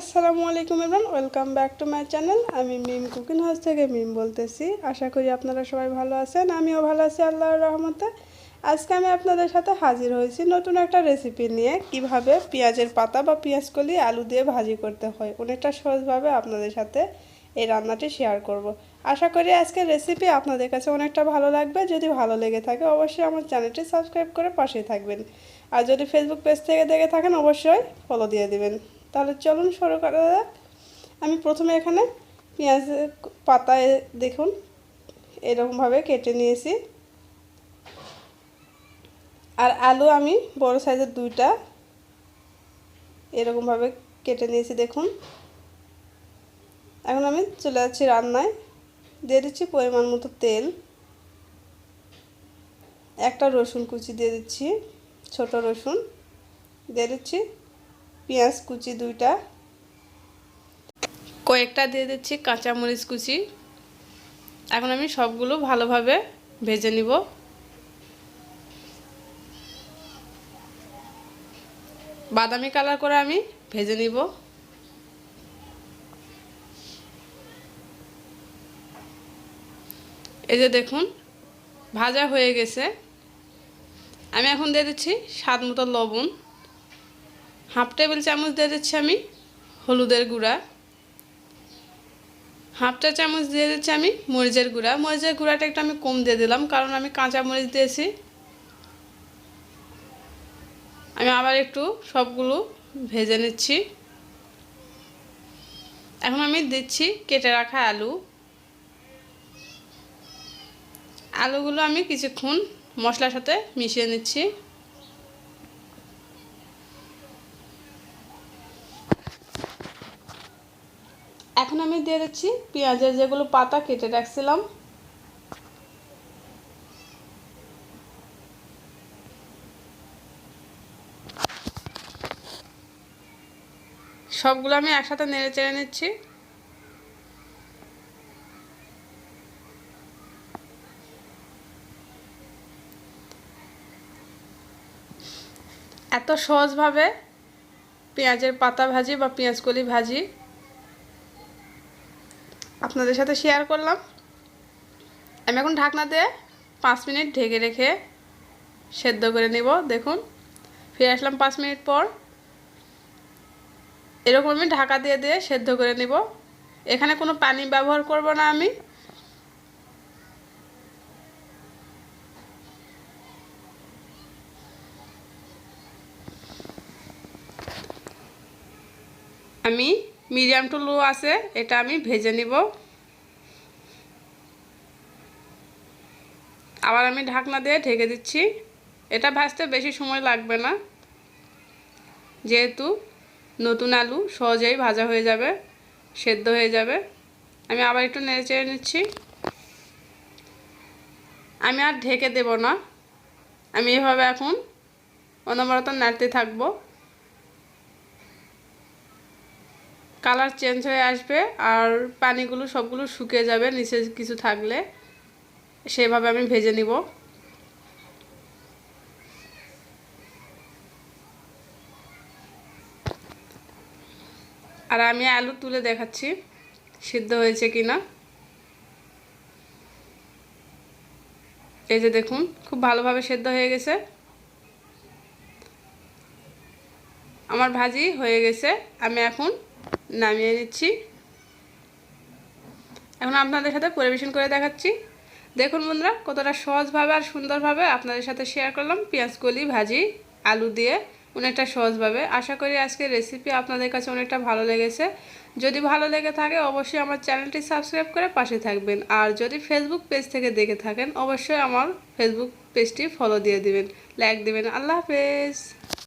আসসালামু আলাইকুম everyone welcome back to my channel আমি মিম কুকিং হাউস থেকে মিম বলতেছি। আশা করি আপনারা সবাই ভালো আছেন, আমিও ভালো আছি আল্লাহর রহমতে। আজকে আমি আপনাদের সাথে হাজির হয়েছি নতুন একটা রেসিপি নিয়ে, কীভাবে পেঁয়াজের পাতা বা পেঁয়াজ কলি আলু দিয়ে ভাজি করতে হয়। অনেকটা সহজভাবে আপনাদের সাথে এই রান্নাটি শেয়ার করব। আশা করি আজকের রেসিপি আপনাদের কাছে অনেকটা ভালো লাগবে। যদি ভালো লেগে থাকে, অবশ্যই আমার চ্যানেলটি সাবস্ক্রাইব করে পাশে থাকবেন। আর যদি ফেসবুক পেজ থেকে দেখে থাকেন, অবশ্যই ফলো দিয়ে দিবেন। তাহলে চলুন শুরু করা যাক। আমি প্রথমে এখানে পেঁয়াজের পাতায় দেখুন, এরকমভাবে কেটে নিয়েছি। আর আলু আমি বড় সাইজের দুইটা, এরকমভাবে কেটে নিয়েছি, দেখুন। এখন আমি চলে যাচ্ছি রান্নায়। দিয়ে দিচ্ছি পরিমাণ মতো তেল। একটা রসুন কুচি দিয়ে দিচ্ছি, ছোট রসুন। দিয়ে দিচ্ছি পেঁয়াজ কুচি দুইটা। কয়েকটা দিয়ে দিচ্ছি কাঁচামরিচ কুচি। এখন আমি সবগুলো ভালোভাবে ভেজে নিব। বাদামি কালার করে আমি ভেজে নিব। এই যে দেখুন, ভাজা হয়ে গেছে। আমি এখন দিয়ে দিচ্ছি স্বাদ মতো লবণ। হাফ টেবিল চামচ দিয়ে দিচ্ছি আমি হলুদের গুঁড়া। হাফটা চামচ দিয়ে দিচ্ছি আমি মরিচের গুঁড়া। মরিচের গুঁড়াটা একটু আমি কম দিয়ে দিলাম, কারণ আমি কাঁচা মরিচ দিয়েছি। আমি আবার একটু সবগুলো ভেজে নিচ্ছি। এখন আমি দিচ্ছি কেটে রাখা আলু। আলুগুলো আমি কিছুক্ষণ মশলার সাথে মিশিয়ে নিচ্ছি। এখন আমি দিয়ে দিচ্ছি পেঁয়াজের যেগুলো পাতা কেটে রাখছিলাম। সবগুলো আমি একসাথে নেড়ে চেড়ে নিচ্ছি। এত সহজভাবে পেঁয়াজের পাতা ভাজি বা পেঁয়াজ কলি ভাজি আপনাদের সাথে শেয়ার করলাম। আমি এখন ঢাকনা দিয়ে পাঁচ মিনিট ঢেকে রেখে সেদ্ধ করে নেব, দেখুন। ফিরে আসলাম পাঁচ মিনিট পর। এরকম আমি ঢাকা দিয়ে দিয়ে সেদ্ধ করে নেব। এখানে কোনো পানি ব্যবহার করব না আমি। আমি মিডিয়াম টু লো আছে, এটা আমি ভেজে নিব। আবার আমি ঢাকনা দিয়ে ঢেকে দিচ্ছি। এটা ভাজতে বেশি সময় লাগবে না, যেহেতু নতুন আলু সহজেই ভাজা হয়ে যাবে, সেদ্ধ হয়ে যাবে। আমি আবার একটু নেড়ে চেড়ে নিচ্ছি। আমি আর ঢেকে দেব না। আমি এভাবে এখন অনবরত নাড়তে থাকব। কালার চেঞ্জ হয়ে আসবে আর পানিগুলো সবগুলো শুকিয়ে যাবে, নিচে কিছু থাকলে। সেভাবে আমি ভেজে নিব। আর আমি আলু তুলে দেখাচ্ছি, সিদ্ধ হয়েছে কি না এই যে দেখুন, খুব ভালোভাবে সেদ্ধ হয়ে গেছে। আমার ভাজি হয়ে গেছে। আমি এখন নামিয়ে নিচ্ছি। এখন আপনাদের সাথে পরিবেশন করে দেখাচ্ছি। দেখুন বন্ধুরা, কতটা সহজভাবে আর সুন্দরভাবে আপনাদের সাথে শেয়ার করলাম। পেঁয়াজ, কলি, ভাজি, আলু দিয়ে অনেকটা সহজভাবে। আশা করি আজকের রেসিপি আপনাদের কাছে অনেকটা ভালো লেগেছে। যদি ভালো লেগে থাকে, অবশ্যই আমার চ্যানেলটি সাবস্ক্রাইব করে পাশে থাকবেন। আর যদি ফেসবুক পেজ থেকে দেখে থাকেন, অবশ্যই আমার ফেসবুক পেজটি ফলো দিয়ে দিবেন। লাইক দিবেন। আল্লাহ হাফেজ।